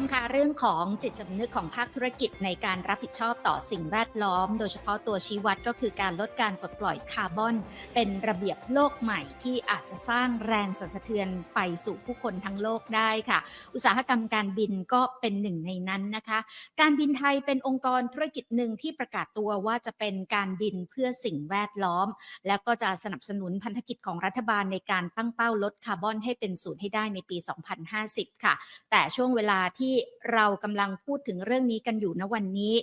มคะเรื่องของจิตสำนึกของภาคธุรกิจในการรับผิดชอบต่อสิ่งแวดล้อม โดยเฉพาะตัวชี้วัดก็คือการลดการปลดปล่อยคาร์บอน เป็นระเบียบโลกใหม่ที่อาจจะสร้างแรงสั่นสะเทือนไปสู่ผู้คนทั้งโลกได้ค่ะ อุตสาหกรรมการบินก็เป็นหนึ่งในนั้นนะคะ การบินไทยเป็นองค์กรธุรกิจหนึ่งที่ประกาศตัวว่าจะเป็นการบินเพื่อสิ่งแวดล้อม แล้วก็จะสนับสนุนพันธกิจของรัฐบาลในการตั้งเป้าลดคาร์บอนให้เป็นศูนย์ให้ได้ในปี 2050 ค่ะ แต่ช่วงเวลาที่เรากำลังพูดถึงเรื่องนี้กันอยู่ณวันนี้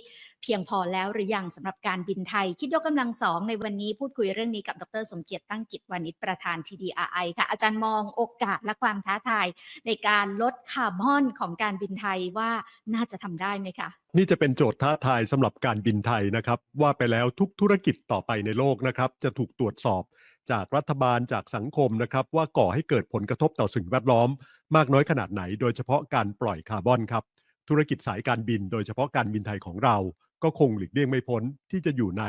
เพียงพอแล้วหรือยังสำหรับการบินไทย คิดยกกำลังสองในวันนี้พูดคุยเรื่องนี้กับดร สมเกียรติตั้งกิจวานิชประธาน TDRI ค่ะ อาจารย์มองโอกาสและความท้าทายในการลดคาร์บอนของการบินไทยว่าน่าจะทำได้ไหมคะนี่จะเป็นโจทย์ท้าทายสำหรับการบินไทยนะครับ ว่าไปแล้วทุกธุรกิจต่อไปในโลกนะครับ จะถูกตรวจสอบจากรัฐบาลจากสังคมนะครับ ว่าก่อให้เกิดผลกระทบต่อสิ่งแวดล้อม มากน้อยขนาดไหน โดยเฉพาะการปล่อยคาร์บอนครับ ธุรกิจสายการบิน โดยเฉพาะการบินไทยของเรา ก็คงหลีกเลี่ยงไม่พ้นที่จะอยู่ใน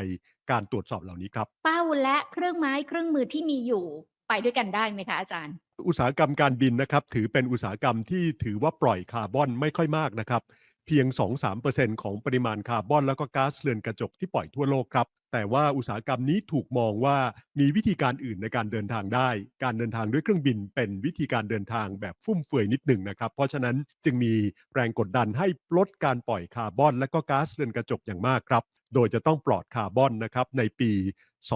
การตรวจสอบเหล่านี้ครับ เป้าและเครื่องไม้เครื่องมือที่มีอยู่ไปด้วยกันได้ไหมคะอาจารย์ อุตสาหกรรมการบินนะครับ ถือเป็นอุตสาหกรรมที่ถือว่าปล่อยคาร์บอนไม่ค่อยมากนะครับ เพียง 2-3%ของปริมาณคาร์บอนแล้วก็ก๊าซเรือนกระจกที่ปล่อยทั่วโลกครับ แต่ว่าอุตสาหกรรมนี้ถูกมองว่ามีวิธีการอื่นในการเดินทางได้ การเดินทางด้วยเครื่องบินเป็นวิธีการเดินทางแบบฟุ่มเฟือยนิดหนึ่งนะครับ เพราะฉะนั้นจึงมีแรงกดดันให้ลดการปล่อยคาร์บอน และก็ก๊าซเรือนกระจกอย่างมากครับ โดยจะต้องปลอดคาร์บอนนะครับในปี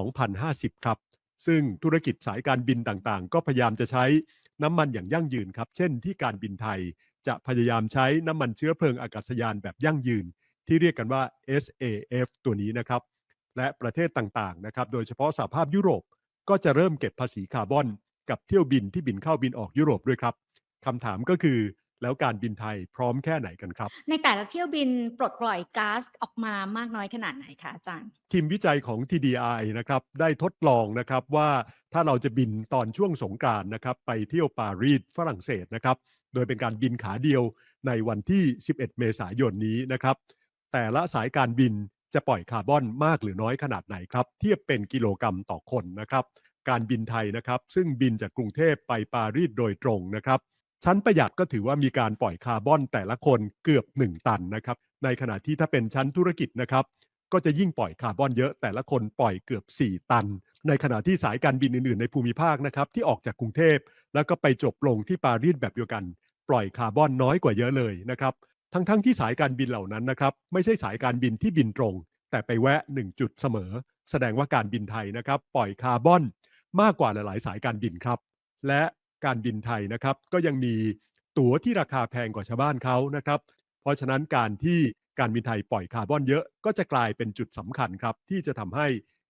2050 ครับ ซึ่งธุรกิจสายการบินต่างๆ ก็พยายามจะใช้น้ำมันอย่างยั่งยืนครับ เช่นที่การบินไทย จะพยายามใช้น้ำมันเชื้อเพลิงอากาศยานแบบยั่งยืน ที่เรียกกันว่า SAF ตัวนี้นะครับ และประเทศต่างๆนะครับ โดยเฉพาะสหภาพยุโรปก็จะเริ่มเก็บภาษีคาร์บอน กับเที่ยวบินที่บินเข้าบินออกยุโรปด้วยครับคำถามก็คือแล้วการบินไทยพร้อมแค่ไหนกันครับ ในแต่ละเที่ยวบินปลดปล่อยก๊าซออกมามากน้อยขนาดไหนคะอาจารย์ ทีมวิจัยของ TDI นะครับได้ทดลองนะครับว่าถ้าเราจะบินตอนช่วงสงกรานต์นะครับไปเที่ยวปารีสฝรั่งเศสนะครับ โดยเป็นการบินขาเดียวในวันที่ 11 เมษายนนี้นะครับ แต่ละสายการบินจะปล่อยคาร์บอนมากหรือน้อยขนาดไหนครับ เทียบเป็นกิโลกรรัมต่อคนนะครับ การบินไทยนะครับ ซึ่งบินจากกรุงเทพไปปารีสโดยตรงนะครับ ชั้นประหยัดก็ถือว่ามีการปล่อยคาร์บอนแต่ละคนเกือบ 1 ตันนะครับ ในขณะที่ถ้าเป็นชั้นธุรกิจนะครับ ก็จะยิ่งปล่อยคาร์บอนเยอะ แต่ละคนปล่อยเกือบ 4 ตัน ในขณะที่สายการบินอื่นๆ ในภูมิภาคนะครับที่ออกจากกรุงเทพ แล้วก็ไปจบลงที่ปารีสแบบเดียวกัน ปล่อยคาร์บอนน้อยกว่าเยอะเลยนะครับ ทั้งๆทที่สายการบินเหล่านั้นนะครับ ไม่ใช่สายการบินที่บินตรง แต่ไปแวะ 1 จุดเสมอ แสดงว่าการบินไทยนะครับ ปล่อยคาร์บอนมากกว่าหลายๆ สายการบินครับ และการบินไทยนะครับก็ยังมีตั๋วที่ราคาแพงกว่าชาวบ้านเขานะครับ เพราะฉะนั้นการที่การบินไทยปล่อยคาร์บอนเยอะก็จะกลายเป็นจุดสำคัญครับ ที่จะทำให้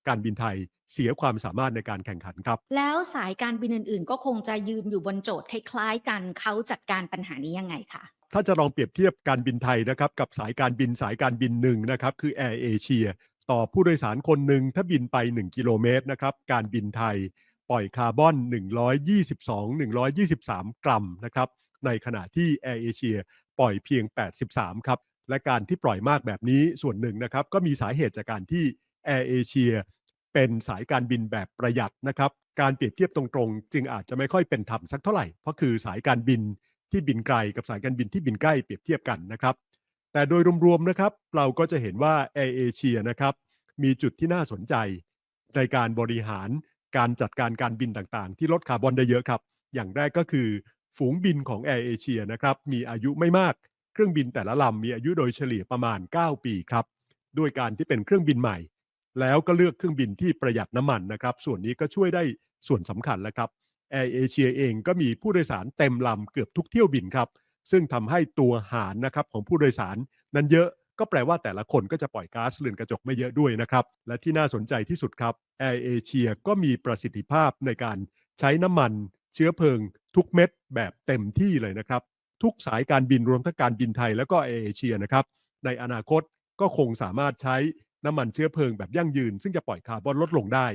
การบินไทยเสียความสามารถในการแข่งขันครับ แล้วสายการบินอื่น ๆ ก็คงจะยืนอยู่บนโจทย์คล้ายๆ กันเขาจัดการปัญหานี้ยังไงคะถ้าจะลองเปรียบเทียบการบินไทยนะครับกับสายการบินสายการบินหนึ่งนะครับคือ Air Asia ต่อผู้โดยสารคนหนึ่งถ้าบินไป 1 กิโลเมตรนะครับการบินไทยปล่อยคาร์บอน 122-123 กรัมนะครับในขณะที่ Air Asia ปล่อยเพียง 83 ครับ และการที่ปล่อยมากแบบนี้ส่วนหนึ่งนะครับก็มีสาเหตุจากการที่ Air Asia เป็นสายการบินแบบประหยัดนะครับ การเปรียบเทียบตรงๆ จึงอาจจะไม่ค่อยเป็นธรรมสักเท่าไหร่ เพราะคือสายการบินที่บินไกลกับสายการบินที่บินใกล้เปรียบเทียบกันนะครับ แต่โดยรวมๆนะครับ เราก็จะเห็นว่า Air Asia นะครับมีจุดที่น่าสนใจในการบริหารการจัดการการบินต่างๆ ที่ลดคาร์บอนได้เยอะครับ อย่างแรกก็คือ ฝูงบินของ Air Asia นะครับมีอายุไม่มาก เครื่องบินแต่ละลำมีอายุโดยเฉลี่ยประมาณ 9 ปีครับ ด้วยการที่เป็นเครื่องบินใหม่ แล้วก็เลือกเครื่องบินที่ประหยัดน้ำมันนะครับ ส่วนนี้ก็ช่วยได้ส่วนสำคัญแล้วครับ Air Asia เองก็มีผู้โดยสารเต็มลำเกือบทุกเที่ยวบินครับ ซึ่งทำให้ตัวหารนะครับของผู้โดยสารนั้นเยอะก็แปลว่าแต่ละคนก็จะปล่อยก๊าซเรือนกระจกไม่เยอะด้วยนะครับ และที่น่าสนใจที่สุดครับ Air Asia ก็มีประสิทธิภาพในการใช้น้ำมัน เชื้อเพลิง ทุกเม็ดแบบเต็มที่เลยนะครับ ทุกสายการบินรวมทั้งการบินไทย แล้วก็ Air Asia นะครับในอนาคตก็คงสามารถใช้ น้ำมันเชื้อเพลิงแบบยั่งยืน ซึ่งจะปล่อยคาร์บอนลดลงได้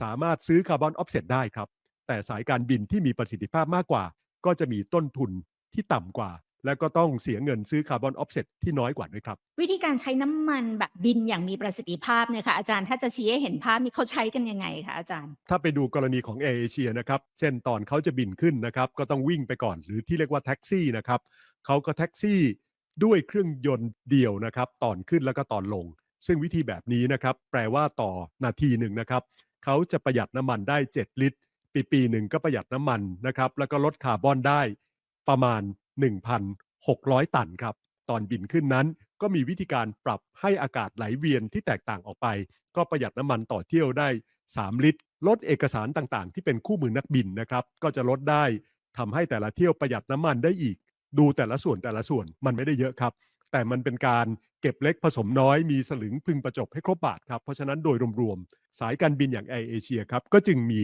สามารถซื้อคาร์บอนออฟเซ็ตได้ครับ แต่สายการบินที่มีประสิทธิภาพมากกว่า ก็จะมีต้นทุนที่ต่ำกว่า และก็ต้องเสียเงินซื้อคาร์บอนออฟเซ็ตที่น้อยกว่าด้วยครับ วิธีการใช้น้ำมันแบบบินอย่างมีประสิทธิภาพเนี่ยค่ะอาจารย์ถ้าจะชี้ให้เห็นภาพนี่เขาใช้กันยังไงคะอาจารย์ ถ้าไปดูกรณีของแอร์เอเชียนะครับเช่นตอนเขาจะบินขึ้นนะครับก็ต้องวิ่งไปก่อน หรือที่เรียกว่าแท็กซี่นะครับเขาก็แท็กซี่ด้วยเครื่องยนต์เดียวนะครับตอนขึ้นแล้วก็ตอนลง ซึ่งวิธีแบบนี้นะครับ แปลว่าต่อนาทีหนึ่งนะครับเขาจะประหยัดน้ำมันได้ 7 ลิตร ปีปีหนึ่งก็ประหยัดน้ำมันนะครับ แล้วก็ลดคาร์บอนได้ประมาณ 1,600 ตันครับ ตอนบินขึ้นนั้นก็มีวิธีการปรับให้อากาศไหลเวียนที่แตกต่างออกไป ก็ประหยัดน้ำมันต่อเที่ยวได้ 3 ลิตร ลดเอกสารต่างๆ ที่เป็นคู่มือนักบินนะครับ ก็จะลดได้ทำให้แต่ละเที่ยวประหยัดน้ำมันได้อีก ดูแต่ละส่วนแต่ละส่วนมันไม่ได้เยอะครับ แต่มันเป็นการเก็บเล็กผสมน้อยมีสลึงพึงประจบให้ครบบาทครับ เพราะฉะนั้นโดยรวมๆ สายการบินอย่างแอร์เอเชียครับก็จึงมี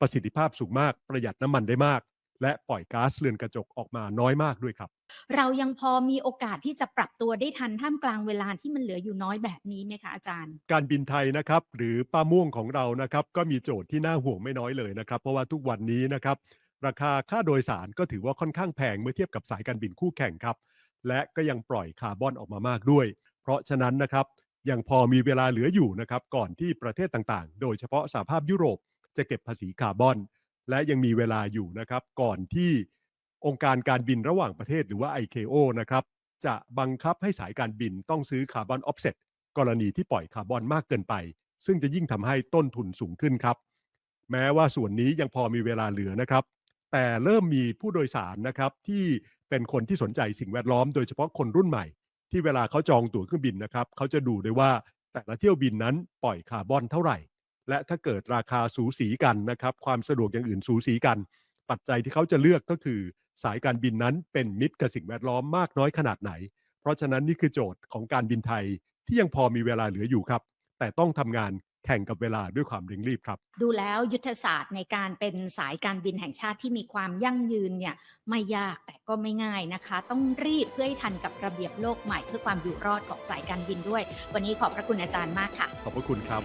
ประสิทธิภาพสูงมากประหยัดน้ำมันได้มาก และปล่อยก๊าซเรือนกระจกออกมาน้อยมากด้วยครับ เรายังพอมีโอกาสที่จะปรับตัวได้ทันท่ามกลางเวลาที่มันเหลืออยู่น้อยแบบนี้ไหมคะอาจารย์ การบินไทยนะครับหรือป้าม่วงของเรานะครับก็มีโจทย์ที่น่าห่วงไม่น้อยเลยนะครับ เพราะว่าทุกวันนี้นะครับราคาค่าโดยสารก็ถือว่าค่อนข้างแพงเมื่อเทียบกับสายการบินคู่แข่งครับ และก็ยังปล่อยคาร์บอนออกมามากด้วย เพราะฉะนั้นนะครับยังพอมีเวลาเหลืออยู่นะครับก่อนที่ประเทศต่างๆ โดยเฉพาะสหภาพยุโรปจะเก็บภาษีคาร์บอน และยังมีเวลาอยู่นะครับก่อนที่องค์การการบินระหว่างประเทศหรือว่า ICAO นะครับจะบังคับให้สายการบินต้องซื้อคาร์บอนออฟเซ็ตกรณีที่ปล่อยคาร์บอนมากเกินไป ซึ่งจะยิ่งทำให้ต้นทุนสูงขึ้นครับ แม้ว่าส่วนนี้ยังพอมีเวลาเหลือนะครับ แต่เริ่มมีผู้โดยสารนะครับที่ เป็นคนที่สนใจสิ่งแวดล้อมโดยเฉพาะคนรุ่นใหม่ ที่เวลาเขาจองตั๋วเครื่องบินนะครับเขาจะดูด้วยว่าแต่ละเที่ยวบินนั้นปล่อยคาร์บอนเท่าไหร่ และถ้าเกิดราคาสูสีกันนะครับความสะดวกอย่างอื่นสูสีกัน ปัจจัยที่เขาจะเลือกก็คือ สายการบินนั้นเป็นมิตรกับสิ่งแวดล้อมมากน้อยขนาดไหน เพราะฉะนั้นนี่คือโจทย์ของการบินไทยที่ยังพอมีเวลาเหลืออยู่ครับ แต่ต้องทำงาน แข่งกับเวลาด้วยความเร่งรีบครับ ดูแล้วยุทธศาสตร์ในการเป็นสายการบินแห่งชาติที่มีความยั่งยืนเนี่ยไม่ยากแต่ก็ไม่ง่ายนะคะ ต้องรีบเพื่อให้ทันกับระเบียบโลกใหม่เพื่อความอยู่รอดของสายการบินด้วย วันนี้ขอบพระคุณอาจารย์มากค่ะ ขอบพระคุณครับ